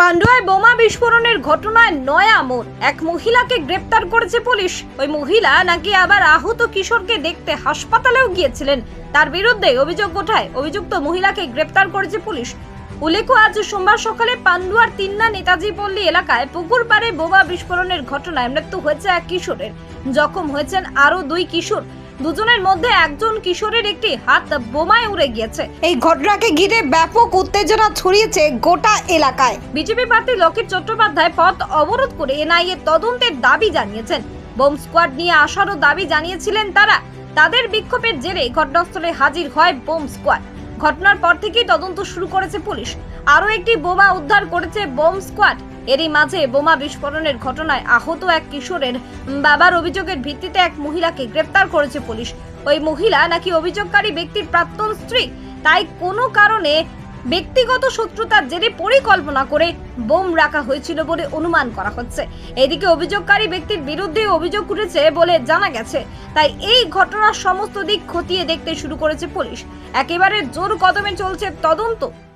পান্ডুয়ায় বোমা বিস্ফোরণের ঘটনায় নয়া মোড়। এক মহিলাকে গ্রেপ্তার করেছে পুলিশ। ওই মহিলা নাকি আবার আহত কিশোরকে দেখতে হাসপাতালেও গিয়েছিলেন। তার বিরুদ্ধে অভিযোগ ওঠায় অভিযুক্ত মহিলাকে গ্রেপ্তার করেছে পুলিশ। উল্লেখ্য, আজ সোমবার সকালে পান্ডুয়ার তিন্না নেতাজি পল্লী এলাকায় পুকুর পাড়ে বোমা বিস্ফোরণের ঘটনায় মৃত্যু হয়েছে এক কিশোরের। জখম হয়েছেন আরও দুই কিশোর। দুজনের মধ্যে একজন কিশোরের একটি হাত বোমায় উড়ে গিয়েছে। এই ঘটনাকে ঘিরে ব্যাপক উত্তেজনা ছড়িয়েছে গোটা এলাকায়। বিজেপি প্রার্থী লকেট চট্টোপাধ্যায় পথ অবরোধ করে এনআইএ তদন্তের দাবি জানিয়েছেন। বোম স্কোয়াড নিয়ে আসারও দাবি জানিয়েছিলেন তারা। তাদের বিক্ষোভের জেরে ঘটনাস্থলে হাজির হয় বোম স্কোয়াড। ঘটনার পর থেকেই তদন্ত শুরু করেছে পুলিশ। আরও একটি বোমা উদ্ধার করেছে বোম স্কোয়াড। এরই মাঝে বোমা বিস্ফোরণের ঘটনায় আহত এক কিশোরের বাবার অভিযোগের ভিত্তিতে এক মহিলাকে গ্রেপ্তার করেছে পুলিশ। ওই মহিলা নাকি অভিযোগকারী ব্যক্তির প্রাক্তন স্ত্রী, তাই কোনো কারণে ব্যক্তিগত শত্রুতার জেরে পরিকল্পনা করে বোম রাখা হয়েছিল বলে অনুমান করা হচ্ছে। এদিকে অভিযোগকারী ব্যক্তির বিরুদ্ধে অভিযোগ উঠেছে বলে জানা গেছে। তাই এই ঘটনার সমস্ত দিক খতিয়ে দেখতে শুরু করেছে পুলিশ। একেবারে জোর কদমে চলছে তদন্ত।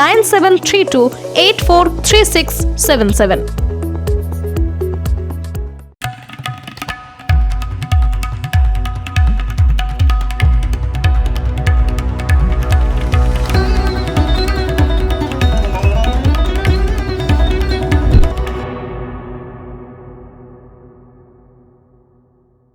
nine seven three two eight four three six seven seven.